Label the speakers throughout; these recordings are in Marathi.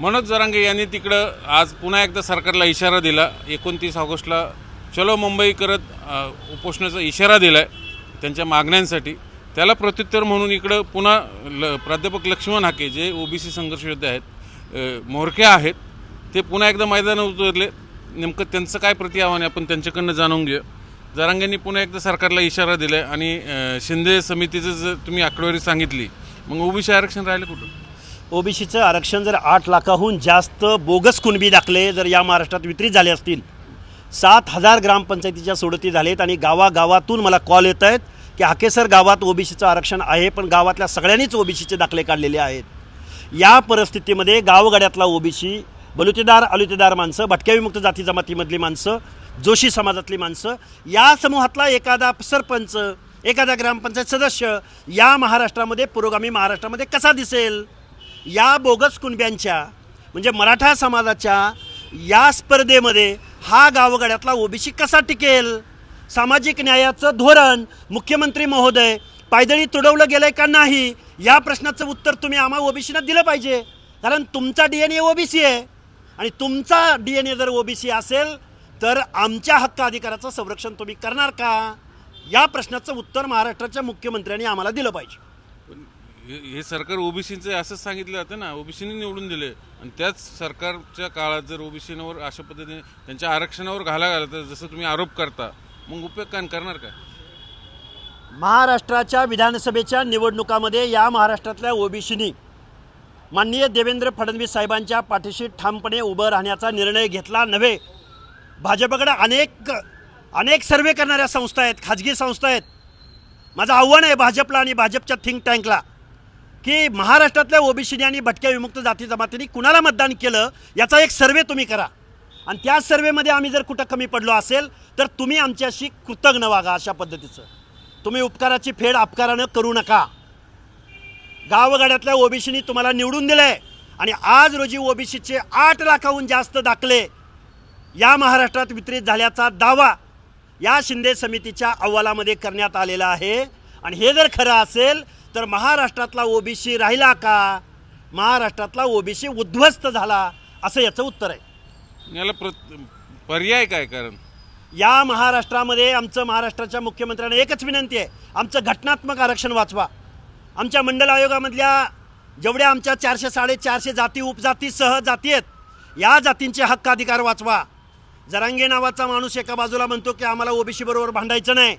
Speaker 1: मनोज जरांगे यांनी तिकडं आज पुन्हा एकदा सरकारला इशारा दिला. एकोणतीस ऑगस्टला चलो मुंबई करत उपोषणाचा इशारा दिला आहे त्यांच्या मागण्यांसाठी. त्याला प्रत्युत्तर म्हणून इकडं पुन्हा ल प्राध्यापक लक्ष्मण हाके जे ओबीसी संघर्ष योद्धे आहेत अ, आहेत ते पुन्हा एकदा मैदानात उतरले. नेमकं त्यांचं काय प्रति आव्हान आहे आपण त्यांच्याकडनं जाणून घेऊ जरांगेंनी पुन्हा एकदा सरकारला इशारा दिला आहे आणि शिंदे समितीचं जर तुम्ही आकडेवारी सांगितली मग ओबीसी आरक्षण राहिलं कुठं?
Speaker 2: ओबीसीचं आरक्षण जर आठ लाखाहून जास्त बोगस कुणबी दाखले जर या महाराष्ट्रात वितरित झाले असतील सात हजार ग्रामपंचायतीच्या सोडती झालेत आणि गावागावातून मला कॉल येत आहेत की हाकेसर गावात ओबीसीचं आरक्षण आहे पण गावातल्या सगळ्यांनीच ओबीसीचे दाखले काढलेले आहेत. या परिस्थितीमध्ये गावगाड्यातला ओबीसी बलुतेदार अलुतेदार माणसं भटक्या विमुक्त जाती जमातीमधली माणसं जोशी समाजातली माणसं या समूहातला एखादा सरपंच एखादा ग्रामपंचायत सदस्य या महाराष्ट्रामध्ये पुरोगामी महाराष्ट्रामध्ये कसा दिसेल? या बोगस कुणब्यांच्या म्हणजे मराठा समाजाच्या या स्पर्धेमध्ये हा गावगाड्यातला ओबीसी कसा टिकेल? सामाजिक न्यायाचं धोरण मुख्यमंत्री महोदय पायदळी तुडवलं गेलंय का नाही? या प्रश्नाचं उत्तर तुम्ही आम्हा ओबीसीना दिलं पाहिजे. कारण तुमचा डी एन ए ओबीसी आहे. आणि तुमचा डी एन ए जर ओबीसी असेल तर आमच्या हक्क अधिकाराचं संरक्षण तुम्ही करणार का? या प्रश्नाचं उत्तर महाराष्ट्राच्या मुख्यमंत्र्यांनी आम्हाला दिलं पाहिजे.
Speaker 1: हे हे सरकार ओबीसीचं असंच सांगितलं जातं ना. ओबीसीने निवडून दिले. आणि त्याच सरकारच्या काळात जर ओबीसीवर अशा पद्धतीने त्यांच्या आरक्षणावर घाला घाला तर जसं तुम्ही आरोप करता मग उपयोग काय करणार काय?
Speaker 2: महाराष्ट्राच्या विधानसभेच्या निवडणुकामध्ये या महाराष्ट्रातल्या ओबीसीनी माननीय देवेंद्र फडणवीस साहेबांच्या पाठीशी ठामपणे उभं राहण्याचा निर्णय घेतला नव्हे. भाजपकडे अनेक अनेक सर्वे करणाऱ्या संस्था आहेत खाजगी संस्था आहेत. माझं आव्हान आहे भाजपला आणि भाजपच्या थिंक टँकला की महाराष्ट्रातल्या ओबीसीने आणि भटक्या विमुक्त जाती जमातीने कुणाला मतदान केलं याचा एक सर्वे तुम्ही करा. आणि त्या सर्वेमध्ये आम्ही जर कुठं कमी पडलो असेल तर तुम्ही आमच्याशी कृतज्ञ वागा अशा पद्धतीचं. तुम्ही उपकाराची फेड अपकारानं करू नका. गावगाड्यातल्या ओबीसीनी तुम्हाला निवडून दिलंय आणि आज रोजी ओबीसीचे आठ लाखाहून जास्त दाखले या महाराष्ट्रात वितरित झाल्याचा दावा या शिंदे समितीच्या अहवालामध्ये करण्यात आलेला आहे. आणि हे जर खरं असेल तर महाराष्ट्रातला ओबीसी राहिला का? महाराष्ट्रातला ओबीसी उद्ध्वस्त झाला असं याचं उत्तर आहे.
Speaker 1: याला प्र पर्याय काय कारण?
Speaker 2: या महाराष्ट्रामध्ये आमचं महाराष्ट्राच्या मुख्यमंत्र्यांना एकच विनंती आहे. आमचं घटनात्मक आरक्षण वाचवा. आमच्या मंडल आयोगामधल्या जेवढ्या आमच्या चारशे साडेचारशे जाती उपजाती सह जाती आहेत या जातींचे हक्क अधिकार वाचवा. जरांगे नावाचा माणूस एका बाजूला म्हणतो की आम्हाला ओबीसी बरोबर भांडायचं नाही.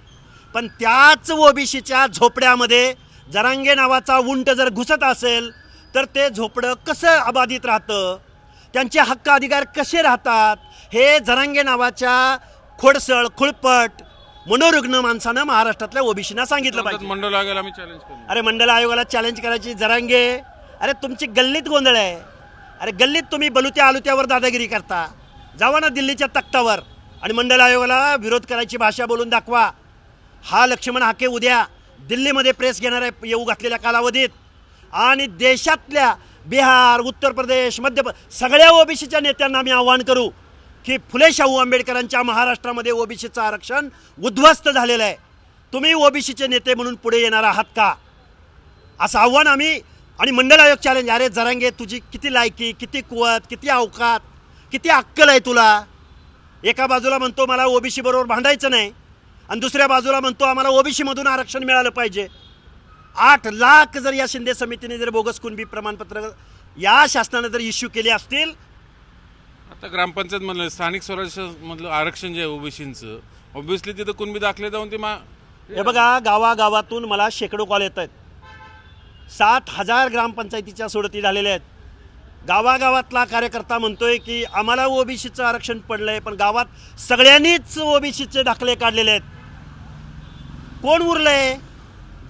Speaker 2: पण त्याच ओबीसीच्या झोपड्यामध्ये जरांगे नावाचा उंट जर घुसत असेल तर ते झोपडं कसं अबाधित राहतं? त्यांचे हक्क अधिकार कसे राहतात? हे जरांगे नावाच्या खोडसळ खुळपट मनोरुग्ण माणसानं महाराष्ट्रातल्या ओबीसीना सांगितलं पाहिजे.
Speaker 1: आम्ही चॅलेंज करू.
Speaker 2: अरे मंडल आयोगाला चॅलेंज करायची जरांगे. अरे तुमची गल्लीत गोंधळ आहे. अरे गल्लीत तुम्ही बलुत्या आलुत्यावर दादागिरी करता. जावा ना दिल्लीच्या तख्तावर आणि मंडल आयोगाला विरोध करायची भाषा बोलून दाखवा. हा लक्ष्मण हाके उद्या. दिल्लीमध्ये प्रेस घेणाऱ्या येऊ घातलेल्या कालावधीत आणि देशातल्या बिहार उत्तर प्रदेश मध्य प्र- सगळ्या ओबीसीच्या नेत्यांना आम्ही आव्हान करू की फुले शाहू आंबेडकरांच्या महाराष्ट्रामध्ये ओबीसीचं आरक्षण उद्ध्वस्त झालेलं आहे. तुम्ही ओबीसीचे नेते म्हणून पुढे येणार आहात का? असं आव्हान आम्ही आणि मंडल आयोग चॅलेंज अरे जरांगे तुझी किती लायकी किती कुवत किती अवकात किती अक्कल आहे तुला? एका बाजूला म्हणतो मला ओबीसी बरोबर भांडायचं नाही. आणि दुसऱ्या बाजूला म्हणतो आम्हाला ओबीसीमधून आरक्षण मिळालं पाहिजे. आठ लाख जर या शिंदे समितीने जर बोगस कुणबी प्रमाणपत्र या शासनाने जर इश्यू केले असतील
Speaker 1: आता ग्रामपंचायत मधलं स्थानिक स्वराज्य मधलं आरक्षण जे आहे ओबीसीचं ऑब्व्हियसली तिथं कुणबी दाखले जाऊन ते मा
Speaker 2: हे बघा गावागावातून मला शेकडो कॉल येत आहेत. सात हजार ग्रामपंचायतीच्या सोडती झालेल्या आहेत. गावागावातला कार्यकर्ता म्हणतोय की आम्हाला ओबीसीचं आरक्षण पडलं आहे पण गावात सगळ्यांनीच ओबीसीचे दाखले काढलेले आहेत. कोण उरलंय?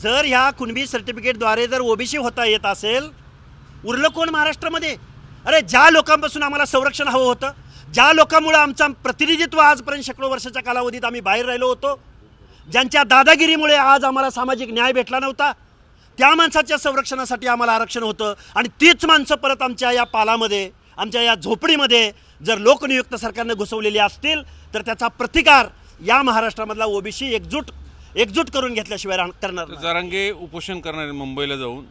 Speaker 2: जर ह्या कुणबी सर्टिफिकेटद्वारे जर ओबीसी होता येत असेल उरलं कोण महाराष्ट्रामध्ये? अरे ज्या लोकांपासून आम्हाला संरक्षण हवं होतं ज्या लोकांमुळं आमचं प्रतिनिधित्व आजपर्यंत शेकडो वर्षाच्या कालावधीत आम्ही बाहेर राहिलो होतो ज्यांच्या दादागिरीमुळे आज आम्हाला सामाजिक न्याय भेटला नव्हता त्या माणसाच्या संरक्षणासाठी आम्हाला आरक्षण होतं आणि तीच माणसं परत आमच्या या पालामध्ये आमच्या या झोपडीमध्ये जर लोकनियुक्त सरकारनं घुसवलेली असतील तर त्याचा प्रतिकार या महाराष्ट्रामधला ओबीसी एकजूट एकजूट करून घेतल्याशिवाय राहण- करणार नाही.
Speaker 1: जरांगे उपोषण करणारे मुंबईला जाऊन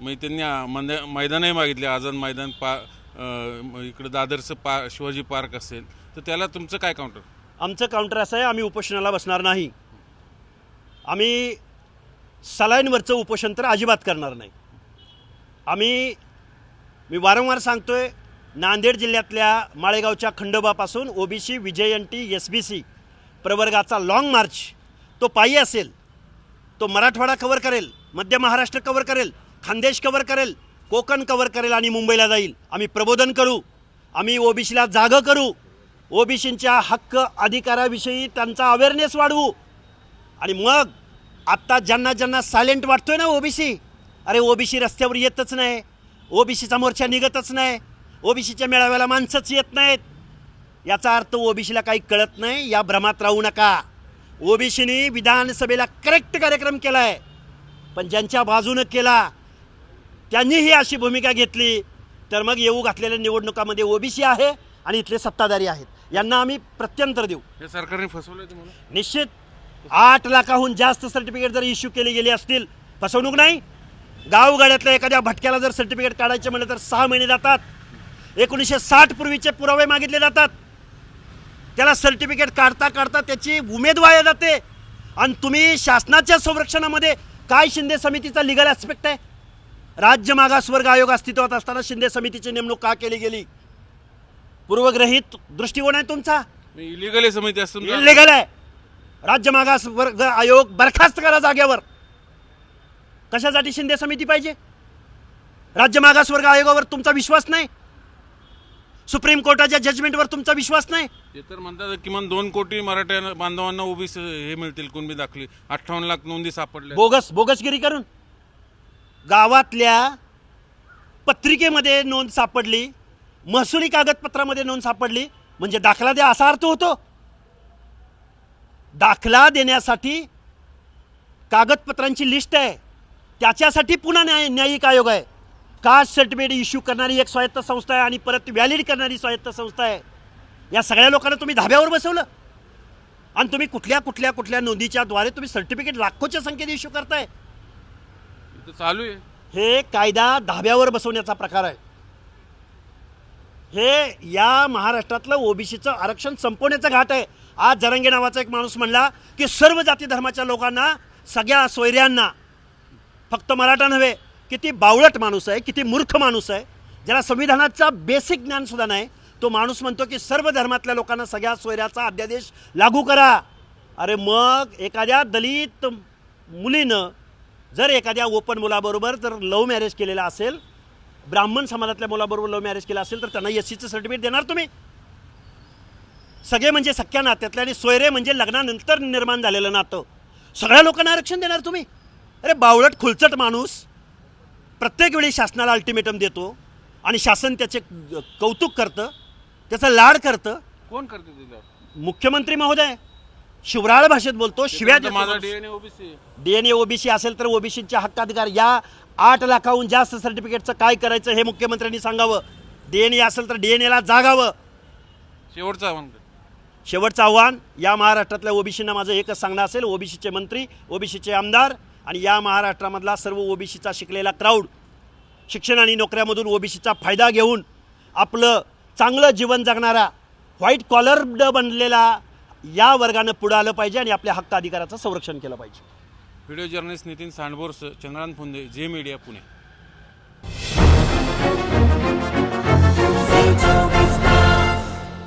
Speaker 1: मग त्यांनी आ- मंद- मैदानही मागितले आझाद मैदान पा अं, म- इकडं दादरचं पा शिवाजी पार्क असेल तर त्याला तुमचं काय काउंटर
Speaker 2: आमचं काउंटर असं आहे आम्ही उपोषणाला बसणार नाही. आम्ही सलाईनवरचं उपोषण तर अजिबात करणार नाही. आम्ही मी वारंवार सांगतोय नांदेड जिल्ह्यातल्या माळेगावच्या खंडोबापासून OBC VJ N T S B C प्रवर्गाचा long march तो पायी असेल तो मराठवाडा कवर करेल मध्य महाराष्ट्र कवर करेल खानदेश कवर करेल कोकण कवर करेल आणि मुंबईला जाईल. आम्ही प्रबोधन करू आम्ही ओबीसीला जागं करू. ओबीसींच्या हक्क अधिकाराविषयी त्यांचा अवेअरनेस वाढवू. आणि मग आत्ता ज्यांना ज्यांना सायलेंट वाटतोय ना ओबीसी अरे ओबीसी रस्त्यावर येतच नाही ओबीसीचा मोर्चा निघतच नाही ओबीसीच्या मेळाव्याला माणसंच येत नाहीत. याचा अर्थ ओबीसीला काही कळत नाही या भ्रमात राहू नका. ओबीसीने विधानसभेला करेक्ट कार्यक्रम केला आहे पण ज्यांच्या बाजूनं केला त्यांनीही अशी भूमिका घेतली. तर मग येऊ घातलेल्या निवडणुकामध्ये ओबीसी आहे आणि इथले सत्ताधारी आहेत. यांना आम्ही प्रत्यंतर देऊ.
Speaker 1: हे सरकारने फसवलं तुम्हाला?
Speaker 2: निश्चित. आठ लाखाहून जास्त सर्टिफिकेट जर इश्यू केले गेले असतील फसवणूक नाही. गावगाड्यातल्या एखाद्या भटक्याला जर सर्टिफिकेट काढायचे म्हणलं तर सहा महिने जातात. एकोणीसशे साठ पूर्वीचे पुरावे मागितले जातात. त्याला सर्टिफिकेट काढता काढता त्याची उमेद वाया जाते. आणि तुम्ही शासनाच्या संरक्षणामध्ये काय शिंदे समितीचा लिगल ॲस्पेक्ट आहे? राज्य मागासवर्ग आयोग अस्तित्वात असताना शिंदे समितीची नेमणूक का केली गेली? पूर्वग्रहित दृष्टिकोन आहे तुमचा?
Speaker 1: इलिगल आहे समिती असतं तुमचं?
Speaker 2: इलिगल आहे. राज्य मागास वर्ग आयोग बरखास्त करा जागेवर. कशासाठी शिंदे समिती पाहिजे? राज्य मागास वर्ग आयोगावर तुमचा विश्वास नाही? सुप्रीम कोर्टाच्या जजमेंटवर तुमचा विश्वास नाही?
Speaker 1: ते तर म्हणतात किमान दोन कोटी मराठ्या बांधवांना ओबीसी हे मिळतील कुणबी दाखली. अठ्ठावन्न लाख नोंदी सापडल्या.
Speaker 2: बोगस बोगसगिरी करून. गावातल्या पत्रिकेमध्ये नोंद सापडली महसुली कागदपत्रामध्ये नोंद सापडली म्हणजे दाखला द्या असा अर्थ होतो. दाखला देण्यासाठी कागदपत्रांची लिस्ट आहे. त्याच्यासाठी पुन्हा न्याय न्यायिक आयोग आहे. कास्ट सर्टिफिकेट इश्यू करणारी एक स्वायत्त संस्था आहे आणि परत व्हॅलिड करणारी स्वायत्त संस्था आहे. या सगळ्या लोकांना तुम्ही धाब्यावर बसवलं. आणि तुम्ही कुठल्या कुठल्या कुठल्या नोंदीच्या द्वारे तुम्ही सर्टिफिकेट लाखोच्या संख्येत इश्यू करताय.
Speaker 1: चालू आहे.
Speaker 2: हे कायदा धाब्यावर बसवण्याचा प्रकार आहे. हे या महाराष्ट्रातलं ओबीसीचं आरक्षण संपवण्याचा घाट आहे. आज जरंगे नावाचा एक माणूस म्हणला की सर्व जाती धर्माच्या लोकांना सगळ्या सोयऱ्यांना फक्त मराठा नव्हे किती बावळट माणूस आहे किती मूर्ख माणूस आहे ज्याला संविधानाचा बेसिक ज्ञानसुद्धा नाही तो माणूस म्हणतो की सर्व धर्मातल्या लोकांना सगळ्या सोयऱ्याचा अध्यादेश लागू करा. अरे मग एखाद्या दलित मुलीनं जर एखाद्या ओपन मुलाबरोबर जर लव्ह मॅरेज केलेला असेल ब्राह्मण समाजातल्या मुलाबरोबर लव्ह मॅरेज केला असेल तर त्यांना एस सीचं सर्टिफिकेट देणार तुम्ही. सगळे म्हणजे सख्या नात्यातले आणि सोयरे म्हणजे लग्नानंतर निर्माण झालेलं नातं. सगळ्या लोकांना आरक्षण देणार तुम्ही. अरे बावळट खुलचट माणूस प्रत्येक वेळी शासनाला अल्टिमेटम देतो आणि शासन त्याचे कौतुक करतं त्याचा लाड करतं.
Speaker 1: कोण करते तिला
Speaker 2: मुख्यमंत्री महोदय. शिवराळ भाषेत बोलतो शिव्या
Speaker 1: माझा. डीएनए ओबीसी
Speaker 2: असेल तर ओबीसीच्या हक्काधिकार या आठ लाखाहून जास्त सर्टिफिकेटचं काय करायचं हे मुख्यमंत्र्यांनी सांगावं. डी एन ए असेल तर डी एन एला जागावं.
Speaker 1: शेवटचा आव्हान कर.
Speaker 2: शेवटचं आव्हान या महाराष्ट्रातल्या ओबीसींना माझं एकच सांगणं असेल ओबीसीचे मंत्री ओबीसीचे आमदार आणि या महाराष्ट्रामधला सर्व ओबीसीचा शिकलेला क्राऊड शिक्षण आणि नोकऱ्यामधून ओबीसीचा फायदा घेऊन आपलं चांगलं जीवन जगणारा व्हाईट कॉलर्ड बनलेला या वर्गानं पुढं आलं पाहिजे आणि आपल्या हक्क अधिकाराचं संरक्षण केलं पाहिजे.
Speaker 1: व्हिडिओ जर्नलिस्ट नितीन सांडबोरसह चंद्रान फुंदे जे मीडिया पुणे.